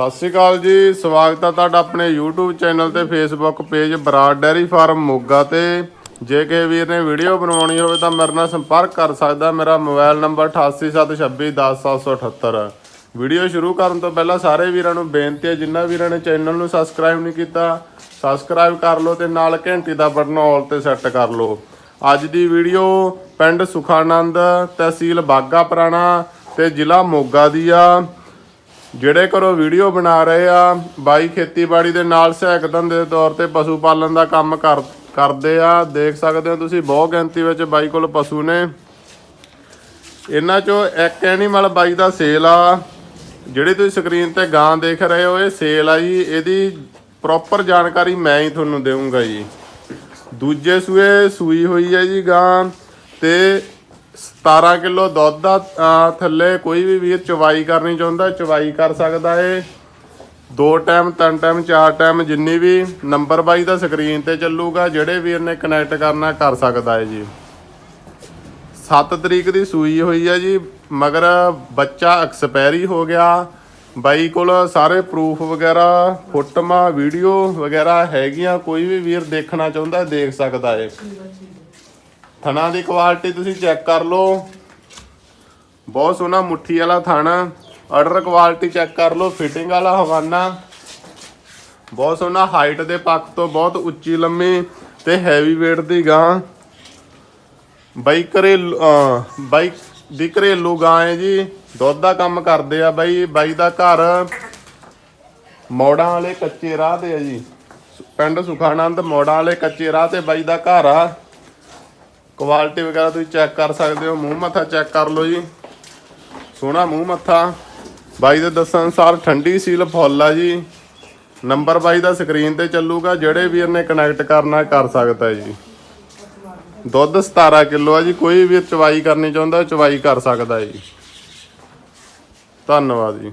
ਸਤਿ ਸ਼੍ਰੀ ਅਕਾਲ ਜੀ, ਸਵਾਗਤ ਹੈ ਤੁਹਾਡਾ ਆਪਣੇ YouTube ਚੈਨਲ ਤੇ Facebook page Brar dairy farm Moga ਤੇ। ਜੇ ਕਿਸੇ ਵੀਰ ਨੇ ਵੀਡੀਓ ਬਣਾਉਣੀ ਹੋਵੇ ਤਾਂ ਮੇਰੇ ਨਾਲ ਸੰਪਰਕ ਕਰ ਸਕਦਾ, ਮੇਰਾ ਮੋਬਾਈਲ ਨੰਬਰ 8876210778 ਵੀਡੀਓ ਸ਼ੁਰੂ ਕਰਨ ਤੋਂ ਪਹਿਲਾਂ ਸਾਰੇ ਵੀਰਾਂ ਨੂੰ ਬੇਨਤੀ ਹੈ ਜਿਨ੍ਹਾਂ ਵੀਰਾਂ ਨੇ ਚੈਨਲ ਨੂੰ ਸਬਸਕ੍ਰਾਈਬ ਨਹੀਂ ਕੀਤਾ ਸਬਸਕ੍ਰਾਈਬ ਕਰ ਲਓ ਤੇ ਨਾਲ ਘੰਟੀ ਦਾ ਬਟਨ ਆਲ ਤੇ ਸੈੱਟ ਕਰ ਲਓ। ਅੱਜ ਦੀ ਵੀਡੀਓ ਪਿੰਡ ਸੁਖਾਨੰਦ ਤਹਿਸੀਲ ਬਾਗਾ ਪੁਰਾਣਾ ਤੇ ਜ਼ਿਲ੍ਹਾ ਮੋਗਾ ਦੀ ਆ। ਜਿਹੜੇ ਘਰੋਂ ਵੀਡੀਓ ਬਣਾ ਰਹੇ ਆ, ਬਾਈ ਖੇਤੀਬਾੜੀ ਦੇ ਨਾਲ ਸਹਾਇਕ ਧੰਦੇ ਦੇ ਤੌਰ ਤੇ ਪਸ਼ੂ ਪਾਲਣ ਦਾ ਕੰਮ ਕਰ, ਕਰਦੇ ਆ। ਦੇਖ ਸਕਦੇ ਹੋ ਤੁਸੀਂ, ਬਹੁਤ ਗਿਣਤੀ ਵਿੱਚ ਬਾਈ ਕੋਲ ਪਸ਼ੂ ਨੇ। ਇਹਨਾਂ ਚੋਂ ਇੱਕ ਐਨੀਮਲ ਬਾਈ ਦਾ ਸੇਲ ਆ। ਜਿਹੜੀ ਤੁਸੀਂ ਸਕਰੀਨ ਤੇ ਗਾਂ ਦੇਖ ਰਹੇ ਹੋ, ਇਹ ਸੇਲ ਆ ਜੀ। ਇਹਦੀ ਪ੍ਰੋਪਰ ਜਾਣਕਾਰੀ ਮੈਂ ਹੀ ਤੁਹਾਨੂੰ ਦੇਵਾਂਗਾ ਜੀ। ਦੂਜੇ ਸੂਏ ਸੂਈ ਹੋਈ ਹੈ ਜੀ ਗਾਂ ਤੇ 17 ਕਿਲੋ ਦੁੱਧ ਦਾ ਥੱਲੇ ਕੋਈ ਵੀ ਵੀਰ ਚਵਾਈ ਕਰਨੀ ਚਾਹੁੰਦਾ, ਚਵਾਈ ਕਰ ਸਕਦਾ ਏ। ਦੋ ਟਾਈਮ, ਤਿੰਨ ਟਾਈਮ, ਚਾਰ ਟਾਈਮ, ਜਿੰਨੀ ਵੀ ਨੰਬਰ ਬਾਈ ਦਾ ਸਕਰੀਨ ਤੇ ਚੱਲੂਗਾ, ਜਿਹੜੇ ਵੀਰ ਨੇ ਕਨੈਕਟ ਕਰਨਾ ਕਰ ਸਕਦਾ ਹੈ ਜੀ। 7 ਤਰੀਕ ਦੀ ਸੂਈ ਹੋਈ ਹੈ ਜੀ, ਮਗਰ ਬੱਚਾ ਐਕਸਪਾਇਰੀ ਹੋ ਗਿਆ। ਬਾਈ ਕੋਲ ਸਾਰੇ ਪ੍ਰੂਫ ਵਗੈਰਾ, ਫੋਟੋਆਂ, ਵੀਡੀਓ ਵਗੈਰਾ ਹੈਗੀਆਂ, ਕੋਈ ਵੀ ਵੀਰ ਦੇਖਣਾ ਚਾਹੁੰਦਾ, ਦੇਖ ਸਕਦਾ ਏ। ਥਣਾ ਦੀ ਕੁਆਲਿਟੀ ਤੁਸੀਂ ਚੈੱਕ ਕਰ ਲਓ। ਬਹੁਤ ਸੋਹਣਾ ਮੁੱਠੀ ਵਾਲਾ ਥਾਣਾ। ਆਰਡਰ ਕੁਆਲਿਟੀ ਚੈੱਕ ਕਰ ਲਓ ਫਿਟਿੰਗ ਵਾਲਾ ਹਵਾਨਾ। ਬਹੁਤ ਸੋਹਣਾ ਹਾਈਟ ਦੇ ਪੱਖ ਤੋਂ ਬਹੁਤ ਉੱਚੀ ਲੰਮੀ ਤੇ ਹੈਵੀ weight ਦੀ ਗਾਂ। ਬਾਈ ਘਰੇਲੂ, ਅਹ ਬਾਈ ਦੀ ਘਰੇਲੂ ਗਾਂ ਹੈ ਜੀ। ਦੁੱਧ ਦਾ ਕੰਮ ਕਰਦੇ ਆ ਬਾਈ ਬਾਈ ਦਾ ਘਰ ਮੋੜਾਂ ਵਾਲੇ ਕੱਚੇ ਰਾਹ ਤੇ ਆ ਜੀ। ਪਿੰਡ ਸੁਖਾਨੰਦ ਮੋੜਾਂ ਵਾਲੇ ਕੱਚੇ ਰਾਹ ਤੇ ਬਾਈ ਦਾ ਘਰ ਆ। ਕੁਆਲਿਟੀ ਵਗੈਰਾ ਤੁਸੀਂ ਚੈੱਕ ਕਰ ਸਕਦੇ ਹੋ, ਮੂੰਹ ਮੱਥਾ ਚੈੱਕ ਕਰ ਲਓ ਜੀ। ਸੋਹਣਾ ਮੂੰਹ ਮੱਥਾ। ਬਾਈ ਦੇ ਦੱਸਣ ਅਨੁਸਾਰ ਠੰਡੀ ਸੀਲ ਫੁੱਲ ਆ ਜੀ। ਨੰਬਰ ਬਾਈ ਦਾ ਸਕਰੀਨ ਤੇ ਚੱਲੂਗਾ, ਜਿਹੜੇ ਵੀਰ ਨੇ ਕਨੈਕਟ ਕਰਨਾ ਕਰ ਸਕਦਾ ਜੀ। ਦੁੱਧ 17 ਕਿਲੋ ਆ ਜੀ, ਕੋਈ ਵੀ ਚਵਾਈ ਕਰਨੀ ਚਾਹੁੰਦਾ ਚਵਾਈ ਕਰ ਸਕਦਾ ਜੀ। ਧੰਨਵਾਦ ਜੀ।